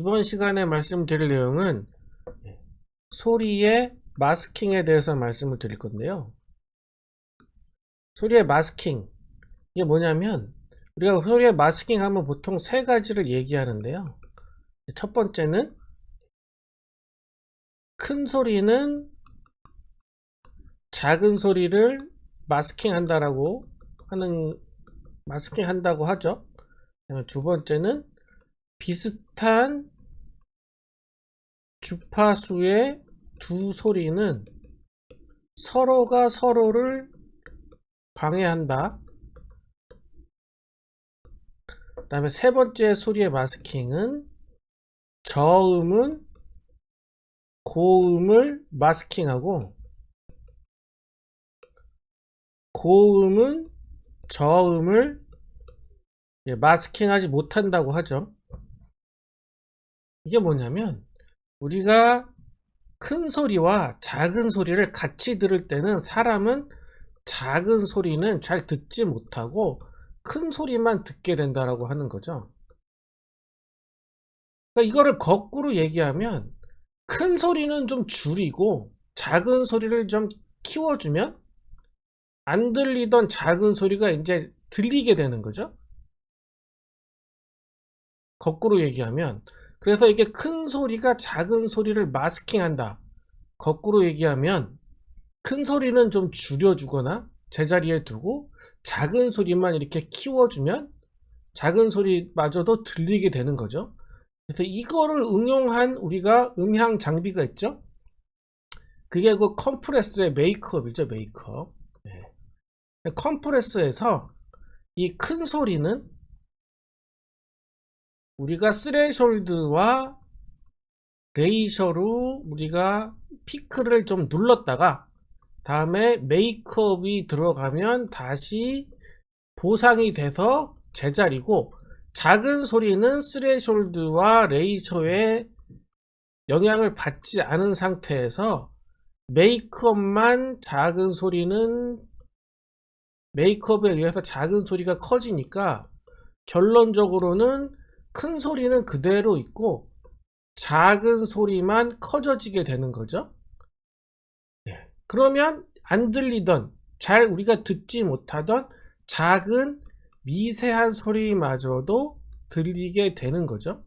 이번 시간에 말씀드릴 내용은 소리의 마스킹에 대해서 말씀을 드릴 건데요. 소리의 마스킹. 이게 뭐냐면, 우리가 소리의 마스킹 하면 보통 세 가지를 얘기하는데요. 첫 번째는, 큰 소리는 작은 소리를 마스킹 한다라고 하는, 마스킹 한다고 하죠. 두 번째는, 비슷한 주파수의 두 소리는 서로가 서로를 방해한다. 그 다음에 세 번째 소리의 마스킹은 저음은 고음을 마스킹하고 고음은 저음을 예, 마스킹하지 못한다고 하죠. 이게 뭐냐면 우리가 큰 소리와 작은 소리를 같이 들을 때는 사람은 작은 소리는 잘 듣지 못하고 큰 소리만 듣게 된다라고 하는 거죠. 그러니까 이거를 거꾸로 얘기하면 큰 소리는 좀 줄이고 작은 소리를 좀 키워주면 안 들리던 작은 소리가 이제 들리게 되는 거죠. 거꾸로 얘기하면 그래서 이게 큰 소리가 작은 소리를 마스킹한다. 거꾸로 얘기하면 큰 소리는 좀 줄여주거나 제자리에 두고 작은 소리만 이렇게 키워주면 작은 소리마저도 들리게 되는 거죠. 그래서 이거를 응용한 우리가 음향 장비가 있죠. 그게 그 컴프레스의 메이크업이죠, 메이크업. 네. 컴프레스에서 이 큰 소리는 우리가 스레숄드와 레이셔로 우리가 피크를 좀 눌렀다가 다음에 메이크업이 들어가면 다시 보상이 돼서 제자리고 작은 소리는 스레숄드와 레이셔의 영향을 받지 않은 상태에서 메이크업만 작은 소리는 메이크업에 의해서 작은 소리가 커지니까 결론적으로는 큰 소리는 그대로 있고 작은 소리만 커져지게 되는 거죠. 예. 그러면 안 들리던 잘 우리가 듣지 못하던 작은 미세한 소리마저도 들리게 되는 거죠.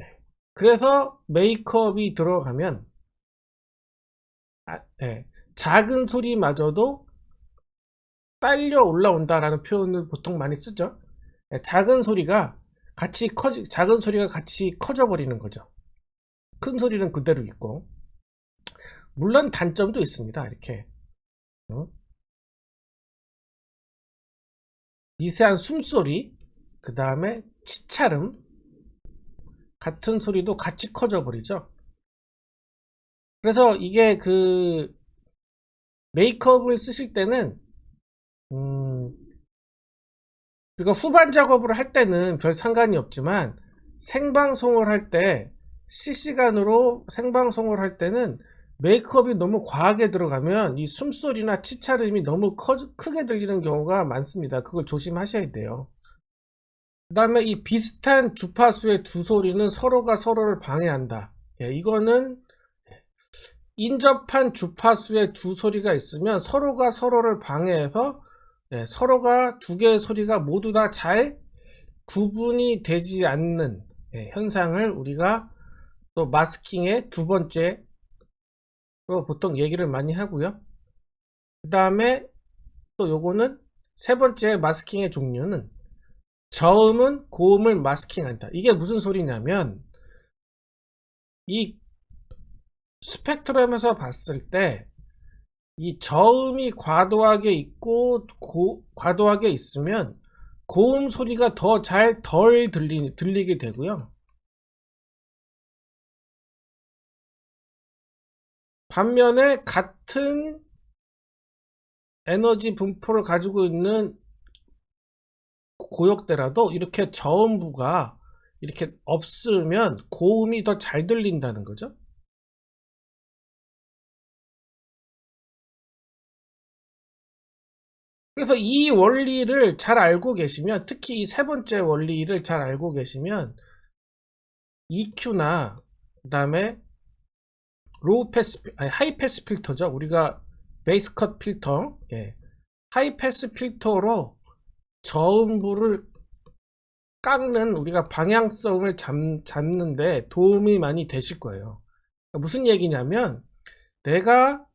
예. 그래서 메이크업이 들어가면 아, 예. 작은 소리마저도 딸려 올라온다라는 표현을 보통 많이 쓰죠. 예. 작은 소리가 같이 커지, 작은 소리가 같이 커져 버리는 거죠. 큰 소리는 그대로 있고. 물론 단점도 있습니다. 이렇게. 어? 미세한 숨소리, 그 다음에 치차름, 같은 소리도 같이 커져 버리죠. 그래서 이게 그 메이크업을 쓰실 때는 음, 우리가 후반 작업을 할 때는 별 상관이 없지만 생방송을 할 때 실시간으로 생방송을 할 때는 메이크업이 너무 과하게 들어가면 이 숨소리나 치차름이 너무 커, 크게 들리는 경우가 많습니다. 그걸 조심하셔야 돼요. 그 다음에 이 비슷한 주파수의 두 소리는 서로가 서로를 방해한다. 예, 이거는 인접한 주파수의 두 소리가 있으면 서로가 서로를 방해해서 예, 서로가 두 개의 소리가 모두 다 잘 구분이 되지 않는 예, 현상을 우리가 또 마스킹의 두 번째로 보통 얘기를 많이 하고요. 그 다음에 또 요거는 세 번째 마스킹의 종류는 저음은 고음을 마스킹한다. 이게 무슨 소리냐면 이 스펙트럼에서 봤을 때 이 저음이 과도하게 있고 고, 과도하게 있으면 고음 소리가 더 잘 덜 들리, 들리게 되고요. 반면에 같은 에너지 분포를 가지고 있는 고역대라도 이렇게 저음부가 이렇게 없으면 고음이 더 잘 들린다는 거죠. 그래서 이 원리를 잘 알고 계시면 특히 이 세 번째 원리를 잘 알고 계시면 EQ나 그다음에 로우 패스 필- 아니 하이 패스 필터죠. 우리가 베이스 컷 필터, 예. 하이 패스 필터로 저음부를 깎는 우리가 방향성을 잡, 잡는데 도움이 많이 되실 거예요. 그러니까 무슨 얘기냐면 내가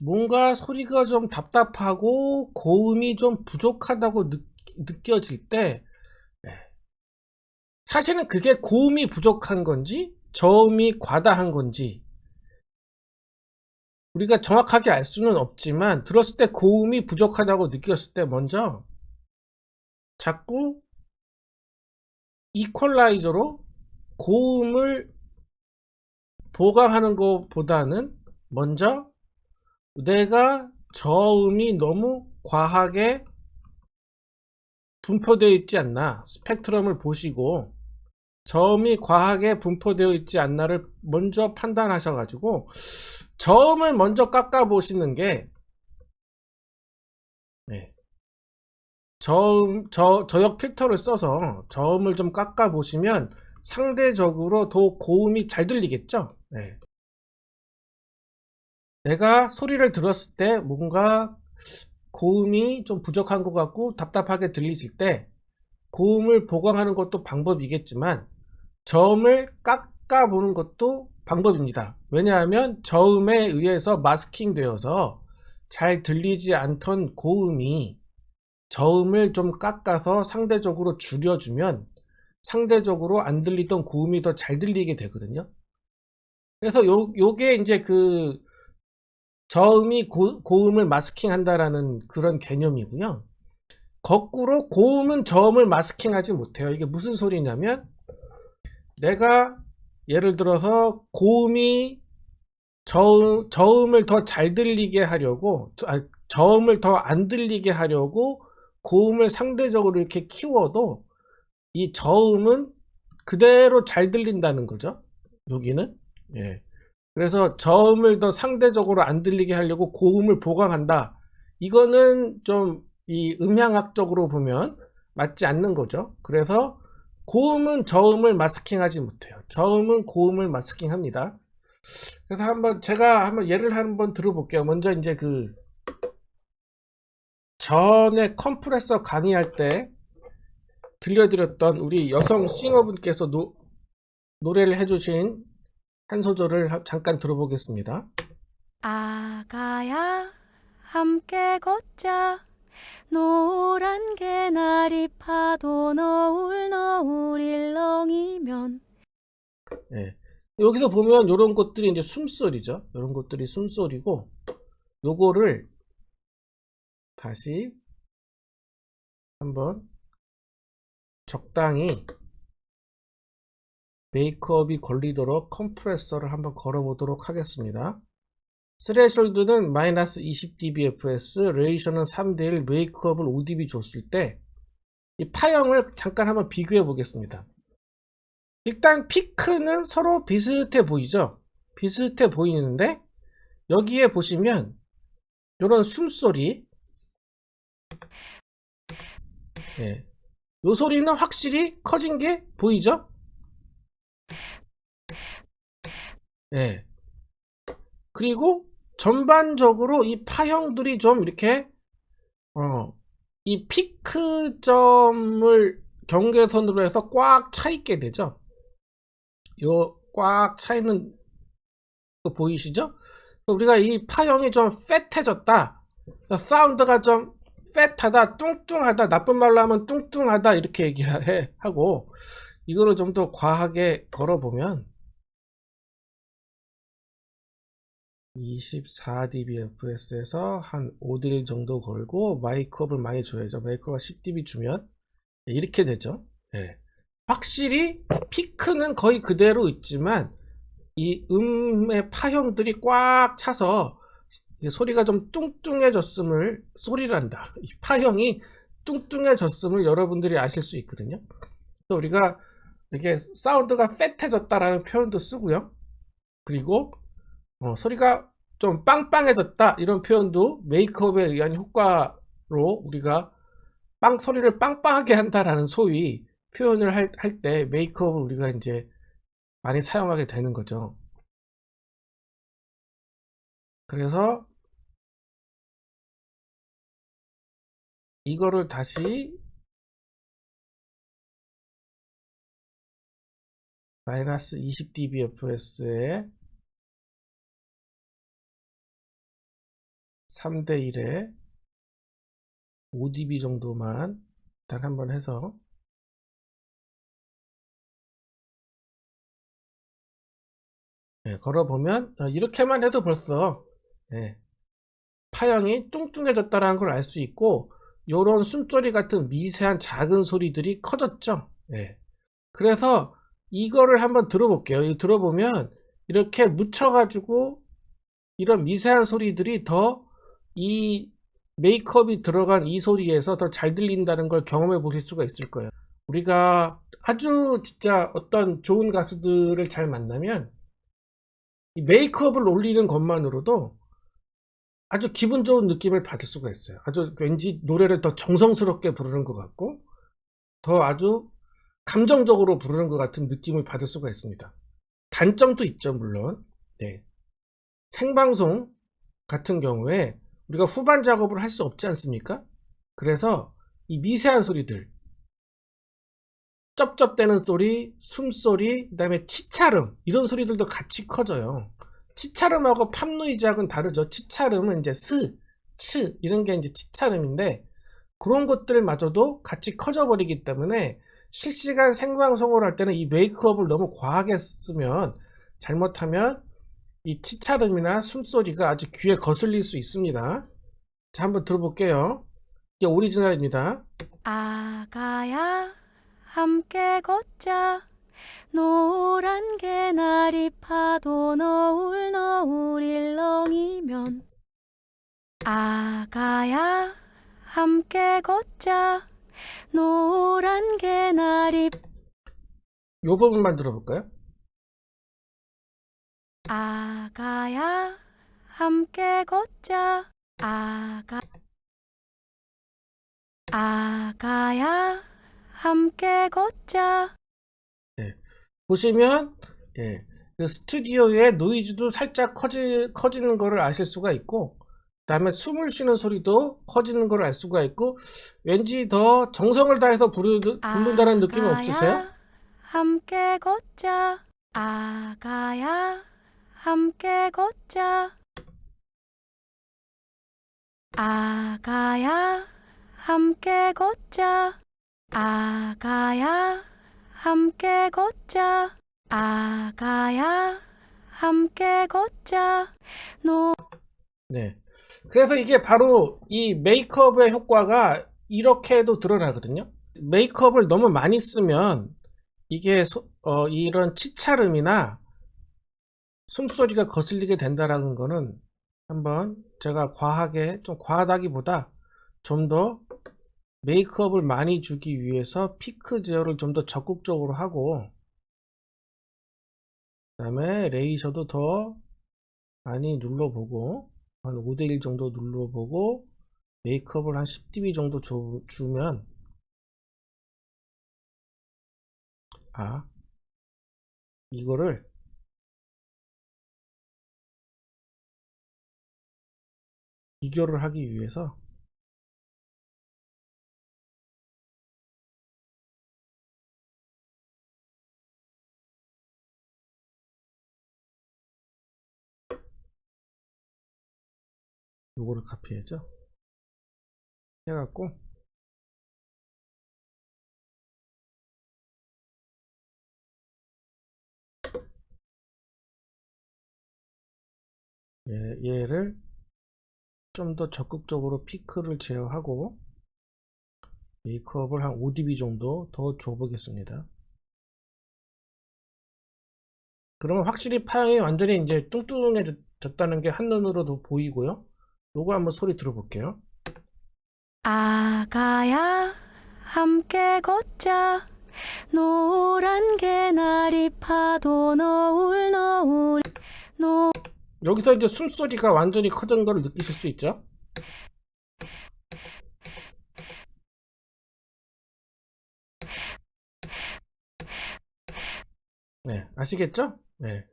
뭔가 소리가 좀 답답하고 고음이 좀 부족하다고 느, 느껴질 때 예. 사실은 그게 고음이 부족한 건지 저음이 과다한 건지 우리가 정확하게 알 수는 없지만 들었을 때 고음이 부족하다고 느꼈을 때 먼저 자꾸 이퀄라이저로 고음을 보강하는 것보다는 먼저 내가 저음이 너무 과하게 분포되어 있지 않나 스펙트럼을 보시고 저음이 과하게 분포되어 있지 않나를 먼저 판단하셔 가지고 저음을 먼저 깎아 보시는 게 네. 저음 저 저역 필터를 써서 저음을 좀 깎아 보시면 상대적으로 더 고음이 잘 들리겠죠. 네. 내가 소리를 들었을 때 뭔가 고음이 좀 부족한 것 같고 답답하게 들리실 때 고음을 보강하는 것도 방법이겠지만 저음을 깎아 보는 것도 방법입니다. 왜냐하면 저음에 의해서 마스킹 되어서 잘 들리지 않던 고음이 저음을 좀 깎아서 상대적으로 줄여주면 상대적으로 안 들리던 고음이 더 잘 들리게 되거든요. 그래서 요, 요게 이제 그 저음이 고, 고음을 마스킹 한다라는 그런 개념이고요. 거꾸로 고음은 저음을 마스킹 하지 못해요. 이게 무슨 소리냐면 내가 예를 들어서 고음이 저음, 저음을 더 잘 들리게 하려고, 아, 저음을 더 안 들리게 하려고 고음을 상대적으로 이렇게 키워도 이 저음은 그대로 잘 들린다는 거죠. 여기는. 예. 그래서 저음을 더 상대적으로 안 들리게 하려고 고음을 보강한다. 이거는 좀 이 음향학적으로 보면 맞지 않는 거죠. 그래서 고음은 저음을 마스킹하지 못해요. 저음은 고음을 마스킹합니다. 그래서 한번 제가 한번 예를 한번 들어볼게요. 먼저 이제 그 전에 컴프레서 강의할 때 들려드렸던 우리 여성 싱어분께서 노, 노래를 해주신 한 소절을 하- 잠깐 들어보겠습니다. 아가야 함께 걷자 노란 개나리 파도 너울 너울 일렁이면 예. 여기서 보면 이런 것들이 이제 숨소리죠. 이런 것들이 숨소리고 요거를 다시 한번 적당히 메이크업이 걸리도록 컴프레서를 한번 걸어보도록 하겠습니다. 스레셜드는 마이너스 20dBfs, 레이션은 3대1, 메이크업을 5dB 줬을 때 이 파형을 잠깐 한번 비교해 보겠습니다. 일단 피크는 서로 비슷해 보이죠? 비슷해 보이는데 여기에 보시면 이런 숨소리 예. 요 소리는 확실히 커진 게 보이죠? 예. 그리고 전반적으로 이 파형들이 좀 이렇게 어, 이 피크점을 경계선으로 해서 꽉 차 있게 되죠. 요 꽉 차 있는 거 보이시죠? 우리가 이 파형이 좀 팻해졌다. 사운드가 좀 팻하다, 뚱뚱하다, 나쁜 말로 하면 뚱뚱하다 이렇게 얘기하고 이거를 좀 더 과하게 걸어보면 24dBfs에서 한 5dB 정도 걸고 마이크업을 많이 줘야죠. 마이크업가 10dB 주면 이렇게 되죠. 예. 확실히 피크는 거의 그대로 있지만 이 음의 파형들이 꽉 차서 이 소리가 좀 뚱뚱해졌음을 소리를 한다. 이 파형이 뚱뚱해졌음을 여러분들이 아실 수 있거든요. 또 우리가 이게 사운드가 팻해졌다라는 표현도 쓰고요. 그리고 어, 소리가 좀 빵빵해졌다 이런 표현도 메이크업에 의한 효과로 우리가 빵 소리를 빵빵하게 한다라는 소위 표현을 할 때 메이크업을 우리가 이제 많이 사용하게 되는 거죠. 그래서 이거를 다시 마이너스 20dbfs에 3대 1에 5db 정도만 일단 한 번 해서 네, 걸어보면 어, 이렇게만 해도 벌써 네, 파형이 뚱뚱해졌다는 걸 알 수 있고 요런 숨소리 같은 미세한 작은 소리들이 커졌죠. 네. 그래서 이거를 한번 들어볼게요. 들어보면 이렇게 묻혀가지고 이런 미세한 소리들이 더 이 메이크업이 들어간 이 소리에서 더 잘 들린다는 걸 경험해 보실 수가 있을 거예요. 우리가 아주 진짜 어떤 좋은 가수들을 잘 만나면 이 메이크업을 올리는 것만으로도 아주 기분 좋은 느낌을 받을 수가 있어요. 아주 왠지 노래를 더 정성스럽게 부르는 것 같고 더 아주 감정적으로 부르는 것 같은 느낌을 받을 수가 있습니다. 단점도 있죠, 물론. 네. 생방송 같은 경우에 우리가 후반 작업을 할 수 없지 않습니까? 그래서 이 미세한 소리들, 쩝쩝대는 소리, 숨소리, 그 다음에 치차름, 이런 소리들도 같이 커져요. 치차름하고 팝노이즈하고는 다르죠. 치차름은 이제 스, 츠, 이런 게 이제 치차름인데, 그런 것들마저도 같이 커져버리기 때문에 실시간 생방송을 할 때는 이 메이크업을 너무 과하게 쓰면 잘못하면 이 치차름이나 숨소리가 아주 귀에 거슬릴 수 있습니다. 자, 한번 들어볼게요. 이게 오리지널입니다. 아가야 함께 걷자 노란 개나리 파도 너울 너울 일렁이면 아가야 함께 걷자 노란 개나리 요 부분만 들어볼까요? 아가야 함께 걷자. 아가 아가야 함께 걷자. 보시면 예, 그 스튜디오의 노이즈도 살짝 커지, 커지는 거를 아실 수가 있고 그 다음에 숨을 쉬는 소리도 커지는 걸 알 수가 있고 왠지 더 정성을 다해서 부르, 부른다는 느낌 아가야, 없으세요? 함께 걷자. 아가야 함께 걷자 아가야 함께 걷자 아가야 함께 걷자 아가야 함께 걷자 노 네. 그래서 이게 바로 이 메이크업의 효과가 이렇게도 드러나거든요. 메이크업을 너무 많이 쓰면 이게 소- 어, 이런 치차름이나 숨소리가 거슬리게 된다라는 거는 한번 제가 과하게 좀 과하다기보다 좀 더 메이크업을 많이 주기 위해서 피크 제어를 좀 더 적극적으로 하고 그 다음에 레이저도 더 많이 눌러보고 한 5대1 정도 눌러보고 메이크업을 한 10dB 정도 줘- 주면 아 이거를 비교를 하기 위해서 요거를 카피해죠. 해갖고 얘, 얘를 좀 더 적극적으로 피크를 제어하고 메이크업을 한 5dB 정도 더 줘보겠습니다. 그러면 확실히 파형이 완전히 이제 뚱뚱해졌다는 게 한눈으로도 보이고요. 요거 한번 소리 들어볼게요. 아가야 함께 걷자 노란 개나리 파도 너울 너울 노 여기서 이제 숨소리가 완전히 커진 걸 느끼실 수 있죠? 네, 아시겠죠? 네.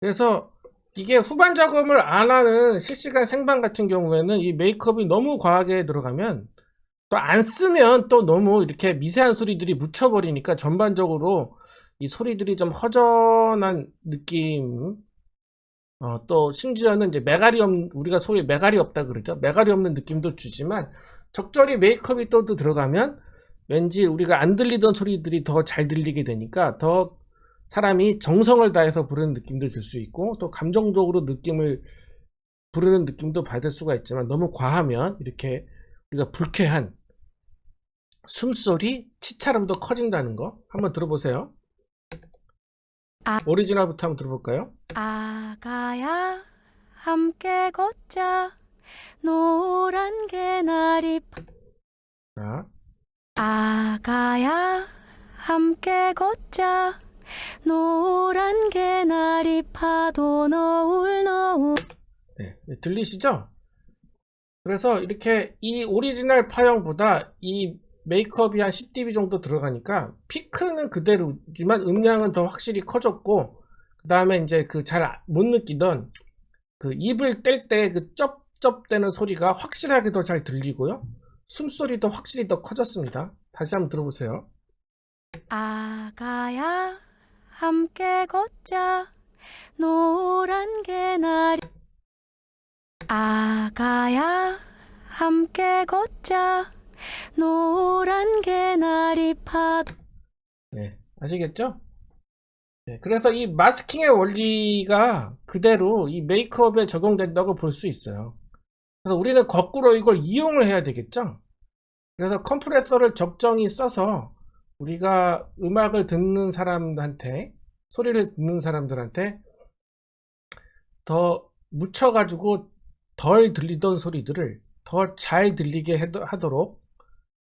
그래서 이게 후반 작업을 안 하는 실시간 생방 같은 경우에는 이 메이크업이 너무 과하게 들어가면 또 안 쓰면 또 너무 이렇게 미세한 소리들이 묻혀버리니까 전반적으로 이 소리들이 좀 허전한 느낌 어, 또 심지어는 이제 메가리 없 우리가 소리 메가리 없다 그러죠 메가리 없는 느낌도 주지만 적절히 메이크업이 또 들어가면 왠지 우리가 안 들리던 소리들이 더 잘 들리게 되니까 더 사람이 정성을 다해서 부르는 느낌도 줄 수 있고 또 감정적으로 느낌을 부르는 느낌도 받을 수가 있지만 너무 과하면 이렇게 우리가 불쾌한 숨소리, 치차름도 커진다는 거 한번 들어보세요. 아. 오리지널부터 한번 들어볼까요? 아가야 함께 걷자 노란 개나리 파- 자, 아가야 함께 걷자 노란 개나리 파도 너울 너울 네, 들리시죠? 그래서 이렇게 이 오리지널 파형보다 이 메이크업이 한 10dB 정도 들어가니까 피크는 그대로지만 음량은 더 확실히 커졌고 그 다음에 이제 그 잘 못 느끼던 그 입을 뗄 때 그 쩝쩝대는 소리가 확실하게 더 잘 들리고요. 숨소리도 확실히 더 커졌습니다. 다시 한번 들어보세요. 아가야 함께 걷자. 노란 개나리. 아가야 함께 걷자 노란 개나리 파도 네, 아시겠죠? 네, 그래서 이 마스킹의 원리가 그대로 이 메이크업에 적용된다고 볼 수 있어요. 그래서 우리는 거꾸로 이걸 이용을 해야 되겠죠? 그래서 컴프레서를 적정히 써서 우리가 음악을 듣는 사람한테, 소리를 듣는 사람들한테 더 묻혀가지고 덜 들리던 소리들을 더 잘 들리게 하도록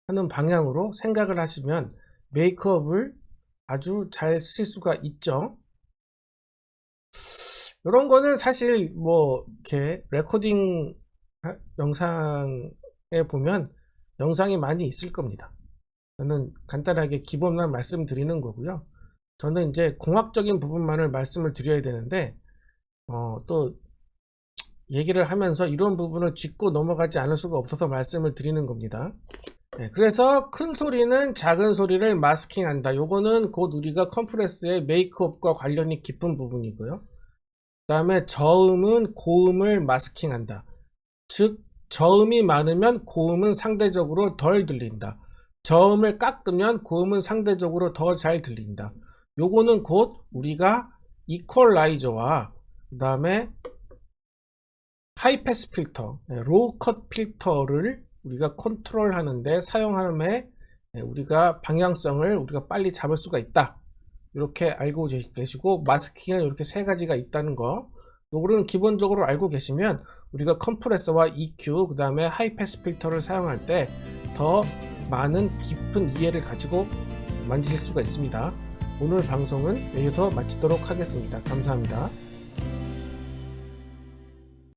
하는 방향으로 생각을 하시면 메이크업을 아주 잘 쓰실 수가 있죠. 이런 거는 사실 뭐 이렇게 레코딩 하- 영상에 보면 영상이 많이 있을 겁니다. 저는 간단하게 기본만 말씀드리는 거고요. 저는 이제 공학적인 부분만을 말씀을 드려야 되는데 어, 또 얘기를 하면서 이런 부분을 짚고 넘어가지 않을 수가 없어서 말씀을 드리는 겁니다. 네, 그래서 큰 소리는 작은 소리를 마스킹한다. 요거는 곧 우리가 컴프레스의 메이크업과 관련이 깊은 부분이고요. 그 다음에 저음은 고음을 마스킹한다. 즉, 저음이 많으면 고음은 상대적으로 덜 들린다. 저음을 깎으면 고음은 상대적으로 더 잘 들린다. 요거는 곧 우리가 이퀄라이저와 그 다음에 하이패스 필터, 네, 로우 컷 필터를 우리가 컨트롤 하는데 사용함에 네, 우리가 방향성을 우리가 빨리 잡을 수가 있다. 이렇게 알고 계시고 마스킹은 이렇게 세 가지가 있다는 거. 요거는 기본적으로 알고 계시면 우리가 컴프레서와 EQ 그 다음에 하이패스 필터를 사용할 때 더 많은 깊은 이해를 가지고 만지실 수가 있습니다. 오늘 방송은 여기서 마치도록 하겠습니다. 감사합니다.